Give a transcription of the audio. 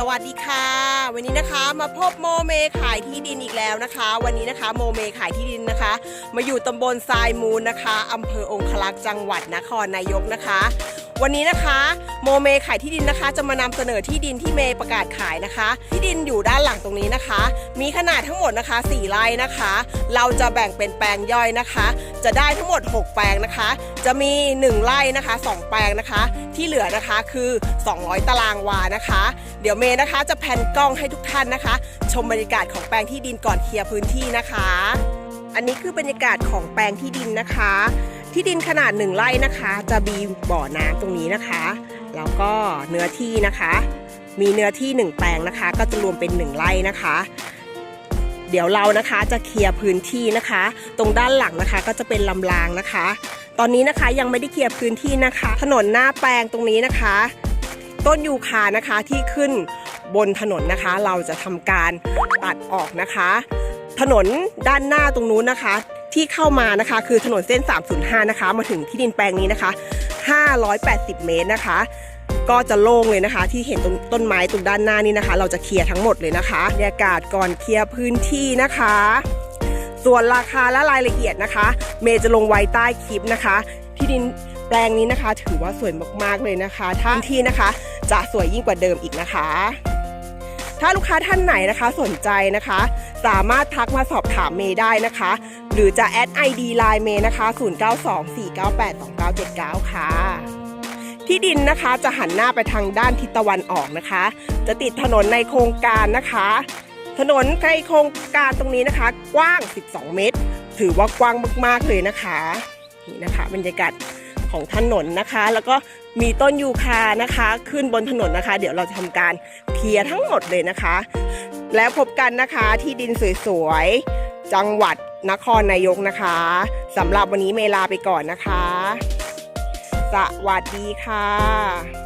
สวัสดีค่ะ วันนี้นะคะมาพบโมเมขายที่ดินอีกแล้วนะคะ วันนี้นะคะโมเมขายที่ดินนะคะ มาอยู่ตำบลทรายมูลนะคะอำเภอองคลักษ์จังหวัดนครนายกนะคะ วันนี้นะคะโมเมขายที่ดินนะคะ จะมานำเสนอที่ดินที่เมย์ประกาศขายนะคะ ที่ดินอยู่ด้านหลังตรงนี้นะคะ มีขนาดทั้งหมดนะคะ4ไร่นะคะ เราจะแบ่งเป็นแปลงย่อยนะคะ จะได้ทั้งหมด 6 แปลงนะคะ จะมี 1 ไร่นะคะ 2 แปลงนะคะ ที่เหลือนะคะคือ 200 ตารางวานะคะ เดี๋ยวเมย์นะคะจะแพนกล้องให้ทุกท่านนะคะ ชมบรรยากาศของแปลงที่ดินก่อนเคลียร์พื้นที่นะคะ อันนี้คือบรรยากาศของแปลงที่ดินนะคะ ที่ดินขนาดหนึ่งไร่นะคะ จะมีบ่อน้ำตรงนี้นะคะ แล้วก็เนื้อที่นะคะ มีเนื้อที่หนึ่งแปลงนะคะ ก็จะรวมเป็นหนึ่งไร่นะคะ เดี๋ยวเรานะคะจะเคลียร์พื้นที่นะคะ ตรงด้านหลังนะคะก็จะเป็นลำรางนะคะ ตอนนี้นะคะยังไม่ได้เคลียร์พื้นที่นะคะ ถนนหน้าแปลงตรงนี้นะคะ ต้นยูคานะคะที่ขึ้นบนถนนนะคะ เราจะทำการตัดออกนะคะ ถนนด้านหน้าตรงนู้นนะคะ ที่เข้ามานะคะ คือถนนเส้น 305 นะคะ มาถึงที่ดินแปลงนี้นะคะ 580 เมตรนะคะ ก็จะโล่งเลยนะคะ ที่เห็นต้นต้นไม้ตรงด้านหน้านี่นะคะ เราจะเคลียร์ทั้งหมดเลยนะคะบรรยากาศก่อนเคลียร์พื้นที่นะคะ ส่วนราคาและรายละเอียดนะคะ เมย์จะลงไว้ใต้คลิปนะคะ ที่ดินแปลงนี้นะคะ ถือว่าสวยมากๆเลยนะคะท่านที่นะคะ จะสวยยิ่งกว่าเดิมอีกนะคะ ถ้าลูกค้าท่านไหนนะคะสนใจนะคะ สามารถทักมาสอบถามเมย์ได้นะคะ หรือจะแอด ID ไลน์เมย์นะคะ 0924982979 ค่ะ ที่ดินนะคะจะหันหน้าไปทางด้านทิศตะวันออกนะคะ จะติดถนนในโครงการนะคะ ถนนในโครงการตรงนี้นะคะ กว้าง 12 เมตร ถือว่ากว้างมากๆเลยนะคะนี่นะคะบรรยากาศของถนนนะคะ แล้วก็มีต้นยูคานะคะ ขึ้นบนถนนนะคะ เดี๋ยวเราจะทำการเคลียร์ทั้งหมดเลยนะคะ แล้วพบกันนะคะที่ดินสวยๆ จังหวัดนครนายกนะคะสำหรับวันนี้เมลาไปก่อนนะคะ สวัสดีค่ะ